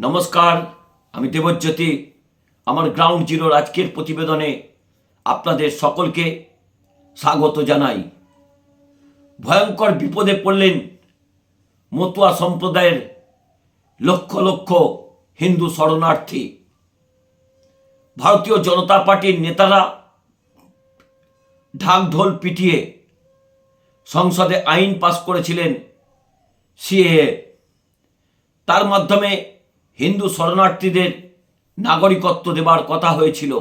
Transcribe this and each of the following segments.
নমস্কার, আমি দেবজ্যোতি। আমার গ্রাউন্ড জিরোর আজকের প্রতিবেদনে আপনাদের সকলকে স্বাগত জানাই। ভয়ঙ্কর বিপদে পড়লেন মতুয়া সম্প্রদায়ের লক্ষ লক্ষ হিন্দু শরণার্থী। ভারতীয় জনতা পার্টির নেতারা ঢাকঢোল পিটিয়ে সংসদে আইন পাশ করেছিলেন সিএ তার মাধ্যমে হিন্দু শরণার্থীদের নাগরিকত্ব দেবার কথা হয়েছিল।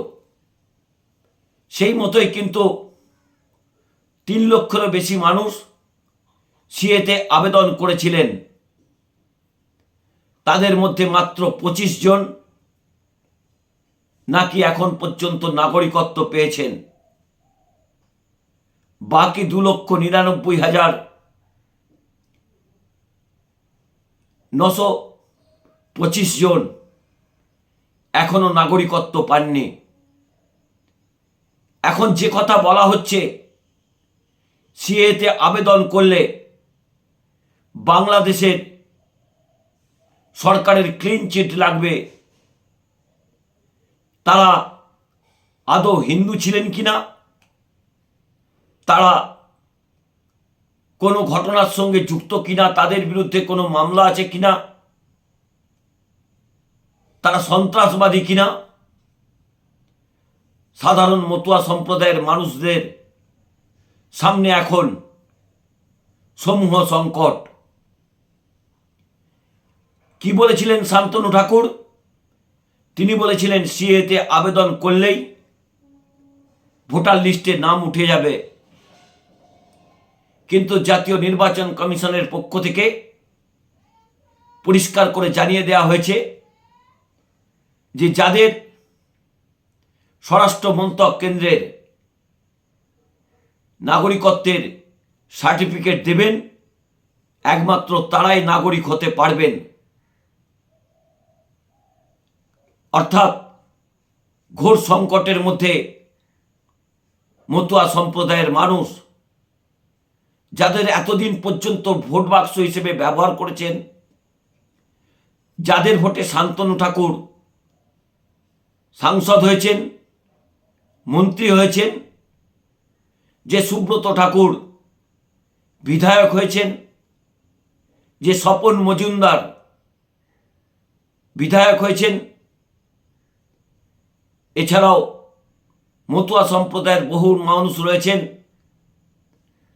সেই মতোই কিন্তু তিন লক্ষেরও বেশি মানুষ সিএতে আবেদন করেছিলেন। তাদের মধ্যে মাত্র পঁচিশ জন নাকি এখন পর্যন্ত নাগরিকত্ব পেয়েছেন। বাকি দু লক্ষ নিরানব্বই হাজার নশো পঁচিশ জন এখনও নাগরিকত্ব পাননি। এখন যে কথা বলা হচ্ছে, সিএতে আবেদন করলে বাংলাদেশের সরকারের ক্লিন চিট লাগবে। তারা আদৌ হিন্দু ছিলেন কিনা? তারা কোনো ঘটনার সঙ্গে যুক্ত কিনা? তাদের বিরুদ্ধে কোনো মামলা আছে কিনা? তারা সন্ত্রাসবাদী কিনা? সাধারণ মতুয়া সম্প্রদায়ের মানুষদের সামনে এখন সমূহ সংকট। কি বলেছিলেন শান্তনু ঠাকুর? তিনি বলেছিলেন, সিএতে আবেদন করলেই ভোটার লিস্টে নাম উঠে যাবে। কিন্তু জাতীয় নির্বাচন কমিশনের পক্ষ থেকে পরিষ্কার করে জানিয়ে দেওয়া হয়েছে যে যাদের স্বরাষ্ট্র মন্ত্রক কেন্দ্রের নাগরিকত্বের সার্টিফিকেট দেবেন, একমাত্র তারাই নাগরিক হতে পারবেন। অর্থাৎ ঘোর সংকটের মধ্যে মতুয়া সম্প্রদায়ের মানুষ যাদের এতদিন পর্যন্ত ভোট বাক্স হিসেবে ব্যবহার করেছেন, যাদের ভোটে শান্তনু ঠাকুর সাংসদ হয়েছেন, মন্ত্রী হয়েছেন, যে সুব্রত ঠাকুর বিধায়ক হয়েছেন, যে স্বপন মজুমদার বিধায়ক হয়েছেন, এছাড়াও মতুয়া সম্প্রদায়ের বহু মানুষ রয়েছেন,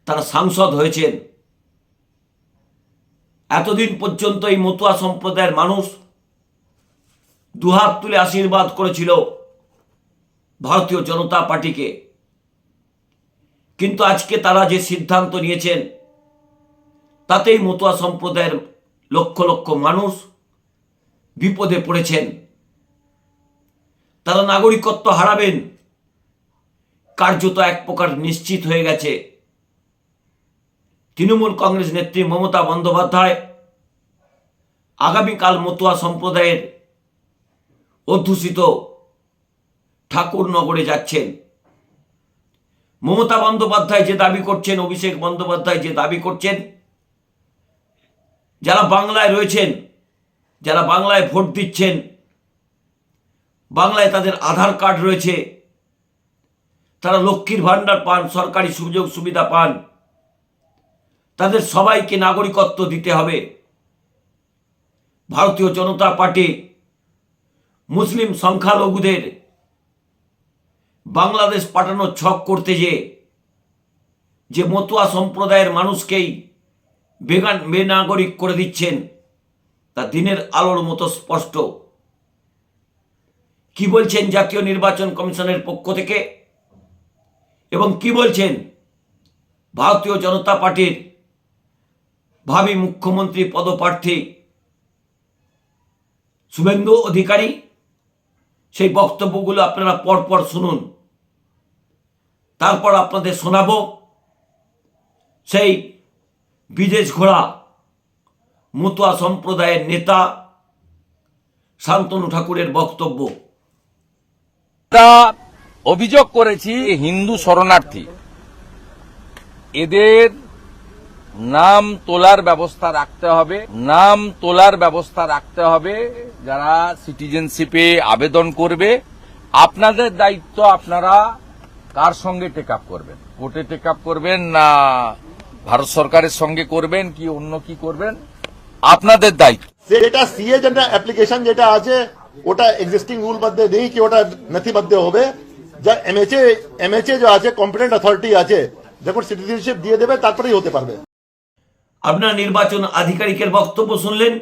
তারা সাংসদ হয়েছেন। এতদিন পর্যন্ত এই মতুয়া সম্প্রদায়ের মানুষ দুহাত তুলে আশীর্বাদ করেছিল ভারতীয় জনতা পার্টিকে। কিন্তু আজকে তারা যে সিদ্ধান্ত নিয়েছেন, তাতেই মতুয়া সম্প্রদায়ের লক্ষ লক্ষ মানুষ বিপদে পড়েছেন। তারা নাগরিকত্ব হারাবেন, কার্যত এক প্রকার নিশ্চিত হয়ে গেছে। তৃণমূল কংগ্রেস নেত্রী মমতা বন্দ্যোপাধ্যায় আগামীকাল মতুয়া সম্প্রদায়ের অধ্যুষিত ঠাকুরনগরে যাচ্ছেন। মমতা বন্দ্যোপাধ্যায় যে দাবি করছেন, অভিষেক বন্দ্যোপাধ্যায় যে দাবি করছেন, যারা বাংলায় রয়েছেন, যারা বাংলায় ভোট দিচ্ছেন, বাংলায় তাদের আধার কার্ড রয়েছে, তারা লক্ষ্মীর ভাণ্ডার পান, সরকারি সুযোগ সুবিধা পান, তাদের সবাইকে নাগরিকত্ব দিতে হবে। ভারতীয় জনতা পার্টি মুসলিম সংখ্যালঘুদের বাংলাদেশ পাঠানোর ছক করতে যে যে মতুয়া সম্প্রদায়ের মানুষকেই বেগান বেনাগরিক করে দিচ্ছেন, তা দিনের আলোর মতো স্পষ্ট। কি বলছেন জাতীয় নির্বাচন কমিশনের পক্ষ থেকে? এবং কি বলছেন ভারতীয় জনতা পার্টির ভাবি মুখ্যমন্ত্রী পদপ্রার্থী শুভেন্দু অধিকারী? সেই বক্তব্যগুলো আপনারা পরপর শুনুন। তারপর আপনাদের শোনাব। সেই বিদেশ ঘোড়া, মতুয়া সম্প্রদায়ের নেতা শান্তনু ঠাকুরের বক্তব্য। অভিযোগ করেছি হিন্দু শরণার্থী। এদের নাম তোলার ব্যবস্থা রাখতে হবে। নাম তোলার ব্যবস্থা রাখতে হবে। যারা সিটিজেনশিপে আবেদন করবে, আপনাদের দায়িত্ব আপনারা কার সঙ্গে টেক আপ করবেন? কোর্টে টেক আপ করবেন না ভারত সরকারের সঙ্গে করবেন কি অন্য কি করবেন? আপনাদের দায়িত্ব। যেটা অ্যাপ্লিকেশন যেটা আছে, ওটা এক্সিস্টিং রুল মধ্যে নেই কি ওটা নথিবদ্ধ হবে। যা এমএচএ এমএচএ যে আছে কম্পিটেন্ট অথরিটি আছে যখন সিটিজেনশিপ দিয়ে দেবে, তারপরেই হতে পারবে। আপনার নির্বাচন আধিকারিকের বক্তব্য শুনলেন?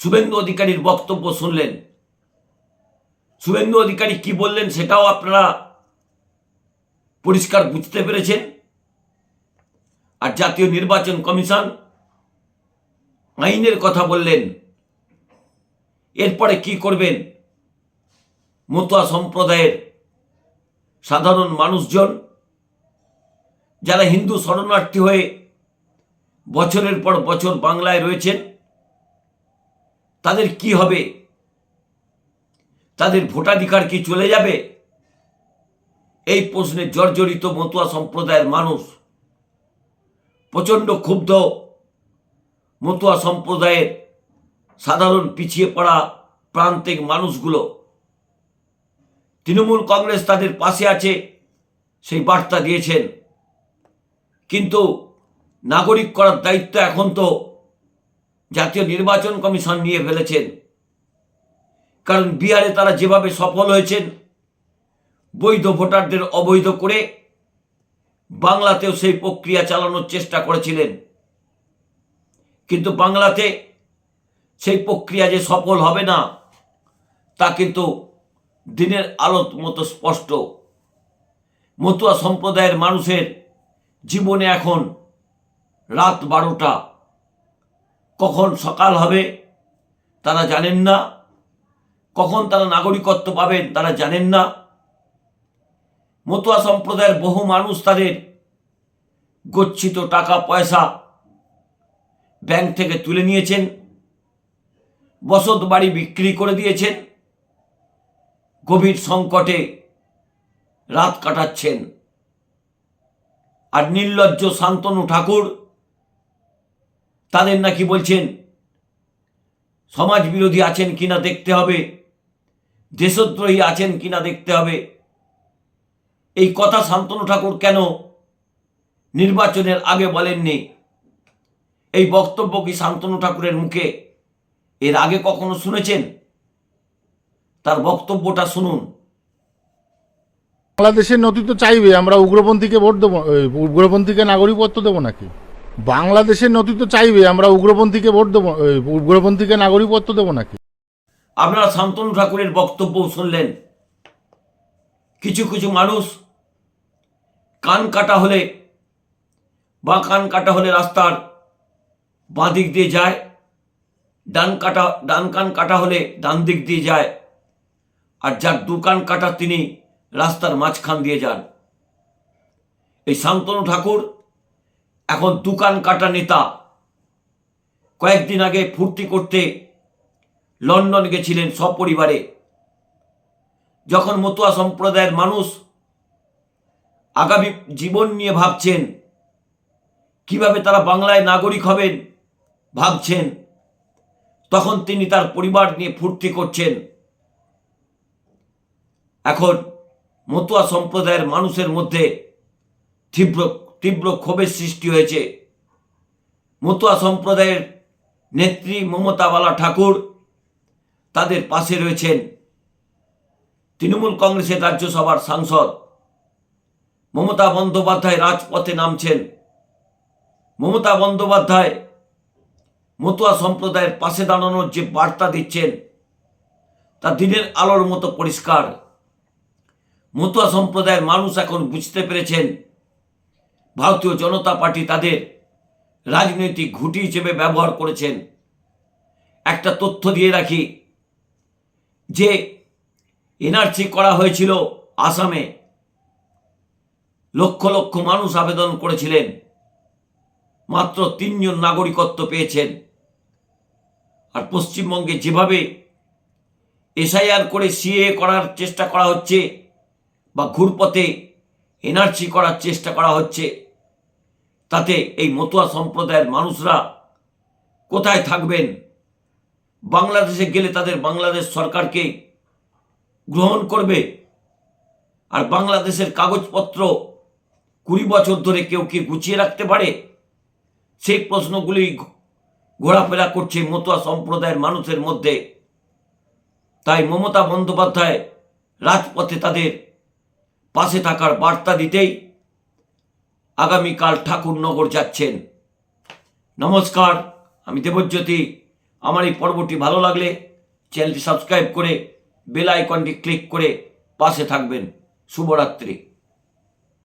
শুভেন্দু অধিকারীর বক্তব্য শুনলেন। শুভেন্দু অধিকারী কি বললেন সেটাও আপনারা পরিষ্কার বুঝতে পেরেছেন। আর জাতীয় নির্বাচন কমিশন আইনের কথা বললেন। এরপরে কি করবেন? মতুয়া সম্প্রদায়ের সাধারণ মানুষজন, যারা হিন্দু শরণার্থী হয়ে বছরের পর বছর বাংলায় রয়েছেন। তাদের কি হবে? তাদের ভোটাধিকার কি চলে যাবে? এই প্রশ্নে জর্জরিত মতুয়া সম্প্রদায়ের মানুষ প্রচণ্ড ক্ষুব্ধ। মতুয়া সম্প্রদায়ের সাধারণ পিছিয়ে পড়া প্রান্তিক মানুষগুলো তৃণমূল কংগ্রেস তাদের পাশে আছে, সেই বার্তা দিয়েছেন। কিন্তু নাগরিক করার দায়িত্ব এখন তো জাতীয় নির্বাচন কমিশন নিয়ে ফেলেছেন। কারণ বিহারে তারা যেভাবে সফল হয়েছেন, বৈধ ভোটারদের অবৈধ করে বাংলাতেও সেই প্রক্রিয়া চালানোর চেষ্টা করেছিলেন। কিন্তু বাংলাতে সেই প্রক্রিয়া যে সফল হবে না, তা কিন্তু দিনের আলোর মতো স্পষ্ট। মতুয়া সম্প্রদায়ের মানুষের জীবনে এখন রাত বারোটা। কখন সকাল হবে তারা জানেন না। কখন তারা নাগরিকত্ব পাবেন তারা জানেন না। মতুয়া সম্প্রদায়ের বহু মানুষ তাদের গচ্ছিত টাকা, পয়সা ব্যাংক থেকে তুলে নিয়েছেন, বসত বাড়ি বিক্রি করে দিয়েছেন, গভীর সংকটে রাত কাটাচ্ছেন। আর নির্লজ্জ শান্তনু ঠাকুর তাদের নাকি বলছেন সমাজ বিরোধী আছেন কিনা দেখতে হবে, দেশদ্রোহী আছেন কিনা দেখতে হবে। এই কথা শান্তনু ঠাকুর কেন নির্বাচনের আগে বলেননি? এই বক্তব্য কি শান্তনু ঠাকুরের মুখে এর আগে কখনো শুনেছেন? তার বক্তব্যটা শুনুন। বাংলাদেশের নথি তো চাইবে, আমরা উগ্রপন্থীকে ভোট দেবো উগ্রপন্থীকে নাগরিকত্ব দেবো নাকি? বাংলাদেশের নথি তো চাইবে, আমরা উগ্রপন্থীকে ভোট দেবো উগ্রপন্থীকে নাগরিকত্ব দেবো নাকি? আপনারা শান্তনু ঠাকুরের বক্তব্য শুনলেন। কিছু কিছু মানুষ কান কাটা হলে বা কান কাটা হলে রাস্তার বাঁ দিক দিয়ে যায়, ডান কাটা, ডান কান কাটা হলে ডান দিক দিয়ে যায়, আর যার দু কান কাটা তিনি রাস্তার মাঝখান দিয়ে যান। এই শান্তনু ঠাকুর এখন দুকান কাটা নেতা। কয়েকদিন আগে ফুর্তি করতে লন্ডন গেছিলেন সপরিবারে। যখন মতুয়া সম্প্রদায়ের মানুষ আগামী জীবন নিয়ে ভাবছেন, কীভাবে তারা বাংলায় নাগরিক হবেন ভাবছেন, তখন তিনি তার পরিবার নিয়ে ফুর্তি করছেন। এখন মতুয়া সম্প্রদায়ের মানুষের মধ্যে তীব্র তীব্র ক্ষোভের সৃষ্টি হয়েছে। মতুয়া সম্প্রদায়ের নেত্রী মমতাবালা ঠাকুর তাদের পাশে রয়েছেন তৃণমূল কংগ্রেসের রাজ্যসভার সাংসদ। মমতা বন্দ্যোপাধ্যায় রাজপথে নামছেন। মমতা বন্দ্যোপাধ্যায় মতুয়া সম্প্রদায়ের পাশে দাঁড়ানোর যে বার্তা দিচ্ছেন, তা দিনের আলোর মতো পরিষ্কার। মতুয়া সম্প্রদায়ের মানুষ এখন বুঝতে পেরেছেন ভারতীয় জনতা পার্টি তাদের রাজনৈতিক ঘুঁটি হিসেবে ব্যবহার করেছেন। একটা তথ্য দিয়ে রাখি যে এনআরসি করা হয়েছিল আসামে। লক্ষ লক্ষ মানুষ আবেদন করেছিলেন। মাত্র তিনজন নাগরিকত্ব পেয়েছেন। আর পশ্চিমবঙ্গে যেভাবে এসআইআর করে সিএ করার চেষ্টা করা হচ্ছে বা ঘুরপথে এনআরসি করার চেষ্টা করা হচ্ছে তাতে এই মতুয়া সম্প্রদায়ের মানুষরা কোথায় থাকবেন? বাংলাদেশে গেলে তাদের বাংলাদেশ সরকারকে গ্রহণ করবে? আর বাংলাদেশের কাগজপত্র কুড়ি বছর ধরে কেউ কি গুছিয়ে রাখতে পারে? সেই প্রশ্নগুলি ঘোরাফেরা করছে মতুয়া সম্প্রদায়ের মানুষের মধ্যে। তাই মমতা বন্দ্যোপাধ্যায় রাজপথে তাদের পাশে থাকার বার্তা দিতেই আগামীকাল ঠাকুরনগর যাচ্ছেন। নমস্কার, আমি দেবজ্যোতি। আমার এই পর্বটি ভালো লাগলে চ্যানেলটি সাবস্ক্রাইব করে বেল আইকনটি ক্লিক করে পাশে থাকবেন। শুভরাত্রি।